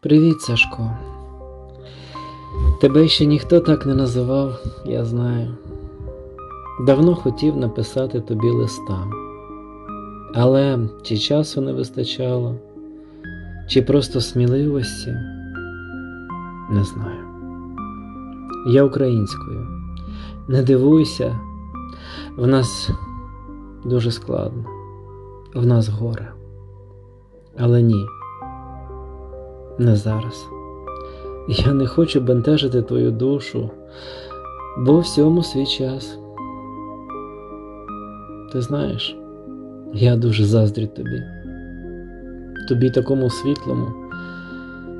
Привіт, Сашко. Тебе ще ніхто так не називав, я знаю. Давно хотів написати тобі листа. Але чи часу не вистачало, чи просто сміливості, не знаю. Я українською. Не дивуйся, в нас дуже складно, в нас горе. Але ні. Не зараз. Я не хочу бентежити твою душу, бо всьому свій час. Ти знаєш, я дуже заздрю тобі. Тобі такому світлому,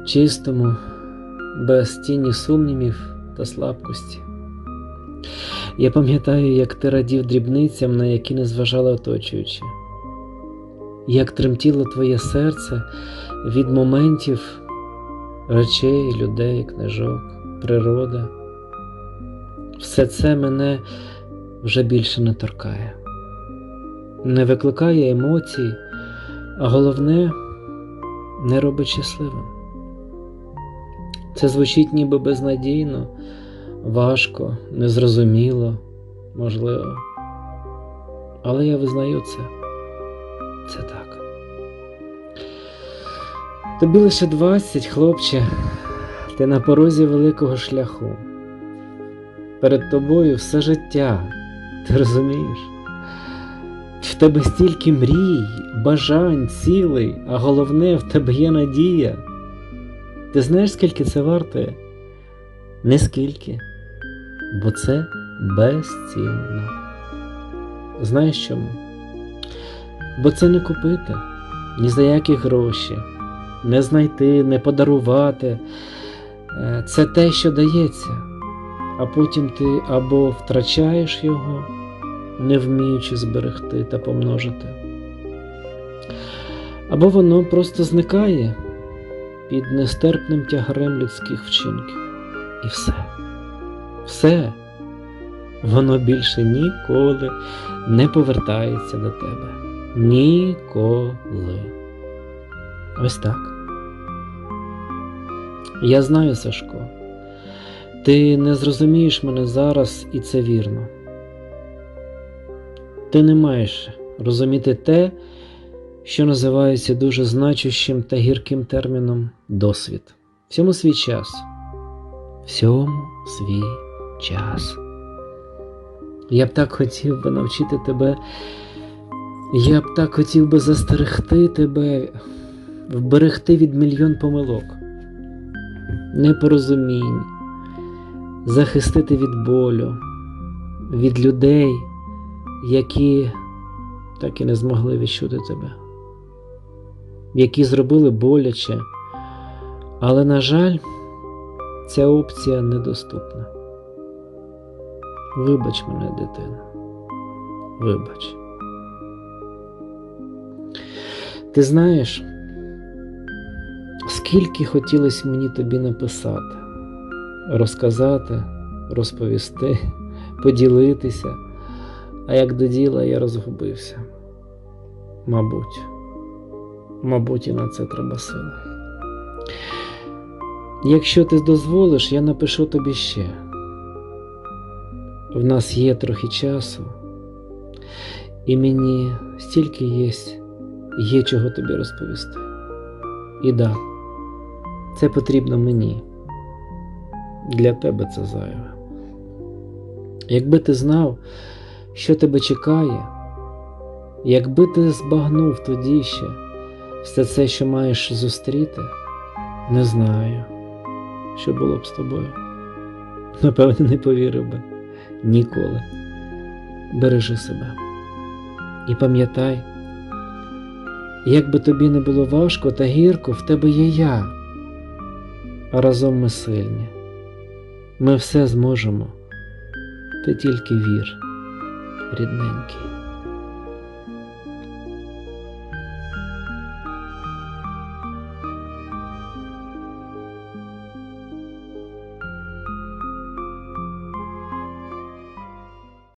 чистому, без тіні сумнівів та слабкості. Я пам'ятаю, як ти радів дрібницям, на які не зважали оточуючи, як тремтіло твоє серце від моментів речей, людей, книжок, природа. Все це мене вже більше не торкає, не викликає емоцій, а головне не робить щасливим. Це звучить ніби безнадійно, важко, незрозуміло, можливо. Але я визнаю це. Це так. Тобі лише 20, хлопче, ти на порозі великого шляху. Перед тобою все життя, ти розумієш? В тебе стільки мрій, бажань, цілей, а головне, в тебе є надія. Ти знаєш, скільки це вартує? Не скільки, бо це безцінно. Знаєш чому? Бо це не купити ні за які гроші не знайти, не подарувати. Е, Це те, що дається, а потім ти або втрачаєш його, не вміючи зберегти та помножити, або воно просто зникає під нестерпним тягарем людських вчинків. І все. Все. Воно більше ніколи не повертається до тебе. Ніколи. Ось так. Я знаю, Сашко, ти не зрозумієш мене зараз, і це вірно. Ти не маєш розуміти те, що називається дуже значущим та гірким терміном досвід. Всьому свій час. Всьому свій час. Я б так хотів би навчити тебе, я б так хотів би застерегти тебе вберегти від мільйон помилок, непорозумінь, захистити від болю, від людей, які так і не змогли відчути тебе, які зробили боляче, але, на жаль, ця опція недоступна. Вибач мене, дитино, вибач. Ти знаєш, Скільки хотілося мені тобі написати, розказати, розповісти, поділитися, а як до діла я розгубився. Мабуть, мабуть, і на це треба сили. Якщо ти дозволиш, я напишу тобі ще. В нас є трохи часу, і мені стільки є, є чого тобі розповісти. І да, це потрібно мені. Для тебе це зайве. Якби ти знав, що тебе чекає, якби ти збагнув тоді ще все це, що маєш зустріти, не знаю, що було б з тобою. Напевне, не повірив би ніколи. Бережи себе і пам'ятай. Як би тобі не було важко та гірко, в тебе є я, разом ми сильні. Ми все зможемо. Ти тільки вір, рідненький.